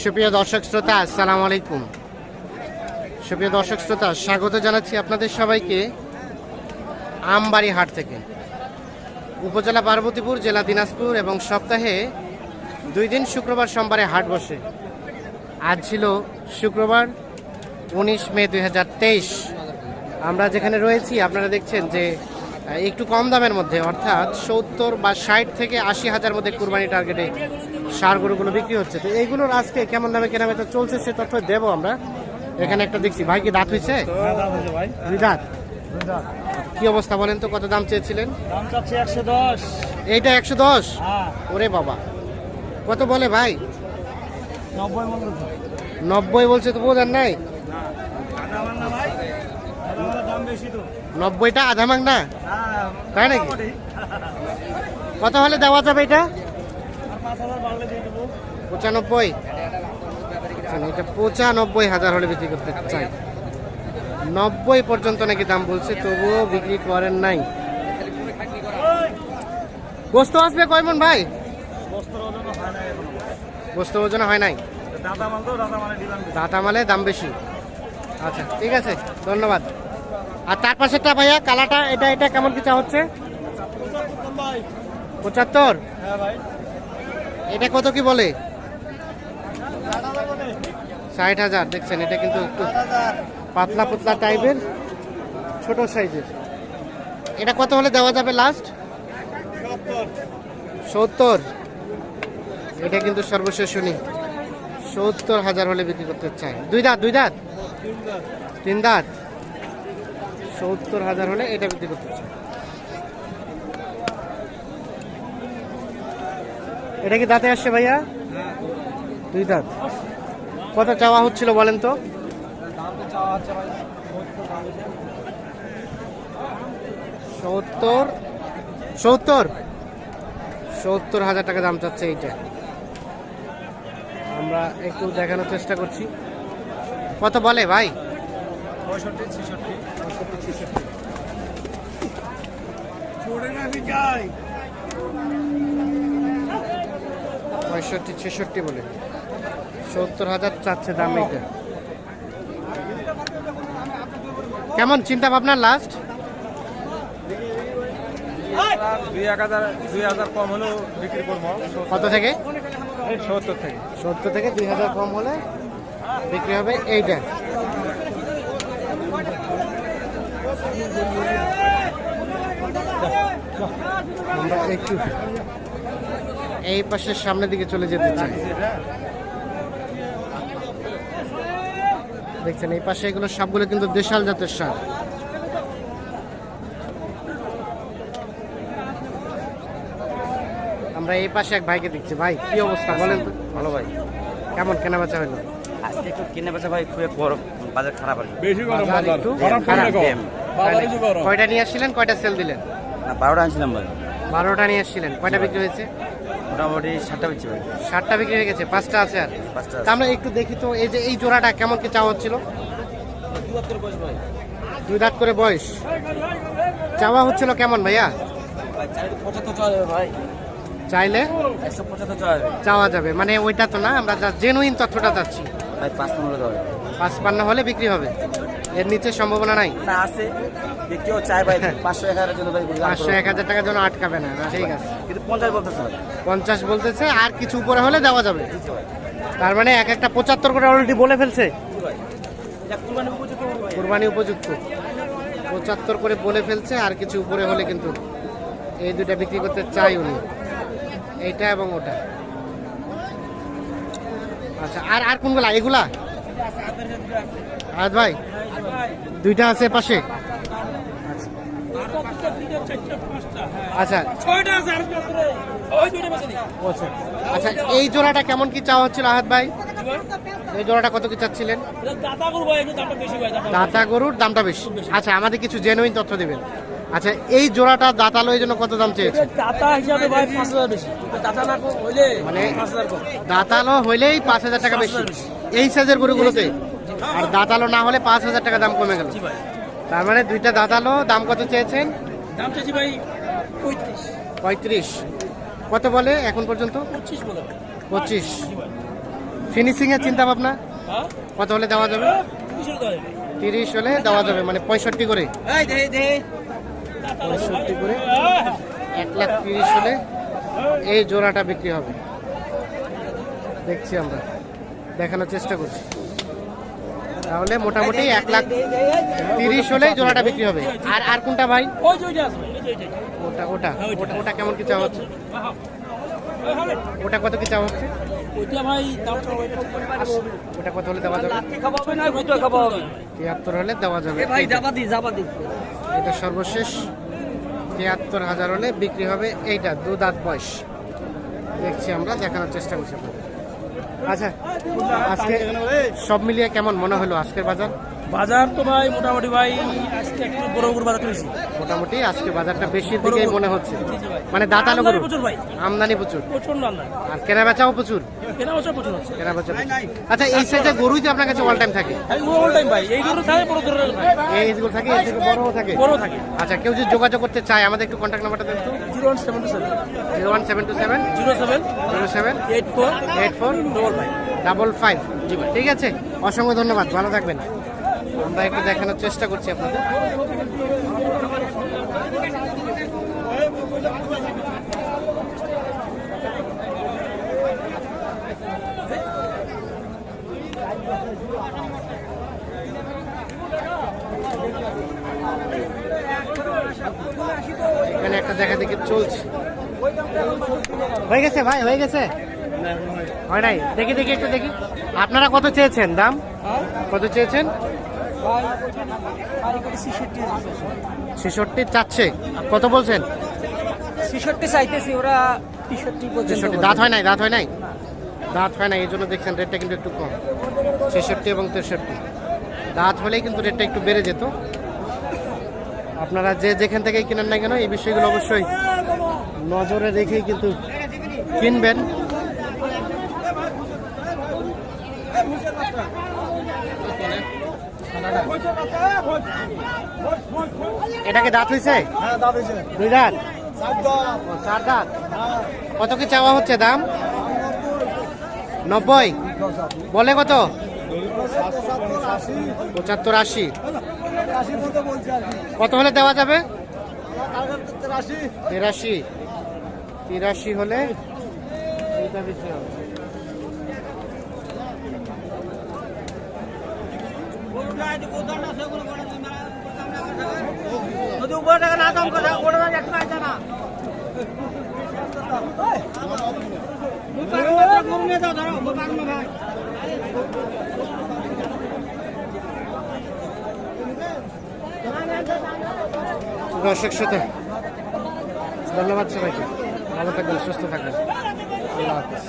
সুপ্রিয় দর্শক শ্রোতা, আসসালামু আলাইকুম। সুপ্রিয় দর্শক শ্রোতা, স্বাগত জানাচ্ছি আপনাদের সবাইকে আমবাড়ি হাট থেকে। উপজেলা পার্বতীপুর, জেলা দিনাজপুর এবং সপ্তাহে দুই দিন শুক্রবার সোমবারে হাট বসে। আজ ছিল শুক্রবার উনিশ মে দু হাজার তেইশ। আমরা যেখানে রয়েছি, আপনারা দেখছেন যে একটু কম দামের মধ্যে, অর্থাৎ সত্তর বা ষাট থেকে আশি হাজার মধ্যে কুরবানি টার্গেটে সার গরুগুলো বিক্রি হচ্ছে। তো এইগুলোর আজকে কেমন দামে কেনাবেচা চলছে সে তথ্য দেবো আমরা। এখানে একটা দেখছি ভাই কি দাঁত হয়েছে? দুই দাঁত। কি অবস্থা বলেন তো কত দাম চেয়েছিলেন? এইটা একশো দশ? হ্যাঁ। ওরে বাবা। কত বলে ভাই? নব্বই বলছে। তো বোঝার নাই। নব্বইটা আধা মাং না হ্যাঁ তাই নাকি? কত হলে দেওয়া যাবে এটা? পঁচানব্বই? আচ্ছা, এটা পঁচানব্বই হাজার হলে বিক্রি করতে চাই। নব্বই পর্যন্ত নাকি দাম বলছে তবুও বিক্রি করেন নাই। বস্তু আসবে কয় মন ভাই? বস্তু ওজন হয় নাই মানে দাতা মালে দাম বেশি। আচ্ছা ঠিক আছে ধন্যবাদ। আর তার পাশেরটা ভাইয়া কালাটা এটা এটা কেমন কি চা হচ্ছে? পঁচাত্তর? হ্যাঁ ভাই। এটা কত কি বলে? ষাট হাজার, দেখছেন, এটা কিন্তু একটু পাতলা পাতলা টাইপের ছোট সাইজের এটা কত হলে দেওয়া যাবে লাস্ট সত্তর। এটা কিন্তু সর্বশেষ শুনি সত্তর হাজার হলে বিক্রি করতে চাই দুই দাঁত দুই দাঁত? তিন দাঁত। সত্তর হাজার হলে এটা বিক্রি করতে চাই এটা কি দাঁতে আসছে ভাইয়া? হ্যাঁ দুই দাঁত। কত চাওয়া হচ্ছিল বলেন তো? দাম তো চাওয়া হচ্ছে ভাই সত্তর। সত্তর? সত্তর সত্তর হাজার টাকা দাম চাচ্ছে এইটা। আমরা একটু দেখানোর চেষ্টা করছি। কত বলে ভাই? পঁয়ষট্টি ছেষট্টি ছোড়ে না বিকাই পঁয়ষট্টি ছেষট্টি বলে। সত্তর হাজার চাচ্ছে দাম এইটা। কেমন চিন্তা ভাবনা লাস্ট কত থেকে? সত্তর থেকে। সত্তর থেকে দুই হাজার কম হলে বিক্রি হবে এইটা। আমরা একটু এই পাশের সামনের দিকে চলে যেতে চাই। দেখছেন এই পাশে এগুলো সবগুলো কিন্তু দেশাল জাতের সার। আমরা এই পাশে এক ভাইকে দেখছি। ভাই কি অবস্থা বলেন তো? ভালো ভাই। কেমন কেনা বেচা হলো? আজকে একটু কিনে বেচা ভাই খুব বড় বাজার খারাপ আর বেশি গরম বাজার একটু গরম গরম। কয়টা নিয়ে আসছিলেন কয়টা সেল দিলেন? না বারোটা আনছিলাম ভাই। বারোটা নিয়ে আসছিলেন। কয়টা বিক্রি হয়েছে? মোটামুটি সাতটা বেচছি ভাই ষাটটা বিক্রি হয়ে গেছে পাঁচটা আছে আর। পাঁচটা তা আমরা একটু দেখি তো এই যে এই জোড়াটা কেমন কি চাওয়া হচ্ছিল? দুই দাঁত করে বয়স চাওয়া হচ্ছিল কেমন ভাইয়া? চাইলে চাওয়া যাবে মানে ওইটা তো না আমরা জেনুইন তথ্যটা চাচ্ছি। ভাই পাঁচ পনেরো দেওয়া যাবে। পাঁচ পান্ন হলে বিক্রি হবে? এর নিচে সম্ভাবনা নাই? না আছে। যে কেউ চায় ভাই পাঁচশো এক হাজার জন্য ভাই পাঁচশো এক হাজার টাকার জন্য আটকাবে না না, ঠিক আছে। কিন্তু পঞ্চাশ বলতেছে পঞ্চাশ বলতেছে আর কিছু উপরে হলে দেওয়া যাবে। তার মানে এক একটা পঁচাত্তর করে অলরেডি বলে ফেলছে। কোরবানি উপযুক্ত পঁচাত্তর করে বলে ফেলছে আর কিছু উপরে হলে কিন্তু এই দুটা বিক্রি করতে চাই উনি। এইটা এবং ওটা। আচ্ছা আর আর কোনগুলা? এগুলা? আজ ভাই, দুইটা আছে পাশে? আচ্ছা। আচ্ছা এই জোড়াটা কেমন কি চাওয়া হচ্ছিল আহাত ভাই? এই জোড়াটা কত কি চাচ্ছিলেন? দাতা গরুর দামটা বেশি। আচ্ছা আমাদের কিছু জেনুইন তথ্য দেবেন। আচ্ছা এই জোড়াটা দাতালো এই জন্য কত দাম চেয়েছে? দাতা হিসাবে ভাই পাঁচ হাজার বেশি মানে টাকা বেশি। এই সাইজের গরুগুলোতে? আর দাতালো না হলে পাঁচ হাজার টাকা দাম কমে গেল। তার মানে দুইটা দাতালো দাম কত চেয়েছেন? দাম চাইছি ভাই পঁয়ত্রিশ। পঁয়ত্রিশ। কত বলে এখন পর্যন্ত? পঁচিশ ফিনিশিং এর চিন্তা ভাবনা হ্যাঁ? কত হলে দেওয়া যাবে? তিরিশ হলে দেওয়া যাবে মানে পঁয়ষট্টি করে। পঁয়ষট্টি করে। এক লাখ তিরিশ হলে এই জোড়াটা বিক্রি হবে। দেখছি আমরা। দেখানোর চেষ্টা করছি। তাহলে মোটামুটি এক লাখ তিরিশ হলে জোড়াটা বিক্রি হবে। আর আর কোনটা ভাই? ওটা ওটা ওটা ওটা কেমন কি চাওয়া হচ্ছে? ওটা কত কি চাওয়া হচ্ছে? ওটা হলে দেওয়া যাবে? হলে দেওয়া যাবে। এটা সর্বশেষ। হাজার হলে বিক্রি হবে। এইটা দু দাঁত বয়স। দেখছি আমরা, দেখানোর চেষ্টা করছি। আচ্ছা আজকে সব মিলিয়ে কেমন মনে হলো আজকের বাজার? বাজার তো ভাই মোটামুটি ভাই আজকে একটু বড় বড় বাজার তুলেছি মোটামুটি আজকে বাজারটা বেশির দিকেই মনে হচ্ছে। মানে গরু। প্রচুর ভাই। আমদানি প্রচুর। প্রচণ্ড আমদানি। আর কেনা বেচাও প্রচুর। কেনা বছর প্রচুর হচ্ছে। কেনা বেচা আচ্ছা এই সাইজের গরুই তো আপনার কাছে অল টাইম থাকে। অল টাইম ভাই। এই গরু থাকে বড় গরু থাকে। এই এজগুলো থাকে এই থেকে বড়ও থাকে। বড় থাকে। আচ্ছা কেউ যদি যোগাযোগ করতে চায় আমাদের একটু কন্ট্যাক্ট নাম্বারটা দেন তো। Zero one seven two seven. Zero one seven two seven. Zero seven. Zero seven. Eight four. Eight four. Double five. Double five. ঠিক আছে? অসংখ্য ধন্যবাদ। ভালো থাকবেন। আমরা একটু দেখানোর চেষ্টা করছি আপনাদের। এখানে একটা দেখা দেখি চলছে। হয়ে গেছে ভাই হয়ে গেছে? হয় নাই? দেখি দেখি একটু দেখি। আপনারা কত চেয়েছেন দাম? কত চেয়েছেন? ছেষট্টি চাচ্ছে। কত বলছেন? ছেষট্টি চাইতেছি ওরা তেষট্টি ছেষট্টি। দাঁত হয় নাই দাঁত হয় নাই? দাঁত হয় নাই এই জন্য দেখছেন রেটটা কিন্তু একটু কম। ছেষট্টি এবং তেষট্টি। দাঁত হলেই কিন্তু রেটটা একটু বেড়ে যেত। আপনারা যে যেখান থেকে কিনেন না কেন এই বিষয়গুলো অবশ্যই নজরে রেখেই কিন্তু কিনবেন। এটাকে দাঁত হয়েছে হ্যাঁ দুই দাঁত? চার দাঁত। কত কি চাওয়া হচ্ছে দাম? নব্বই? বলে কত? পঁচাত্তর আশি। কত হলে দেওয়া যাবে? তিরাশি। তিরাশি। হলে এইটা বেশি হবে। যদি উপরে টাকা না দাম কথা ওটা একটু আইতা না। গরু নিয়ে যাও ধরো ভাই দর্শক সাথে ধন্যবাদ সবাইকে। ভালো থাকবেন সুস্থ থাকবেন। আল্লাহ হাফিজ।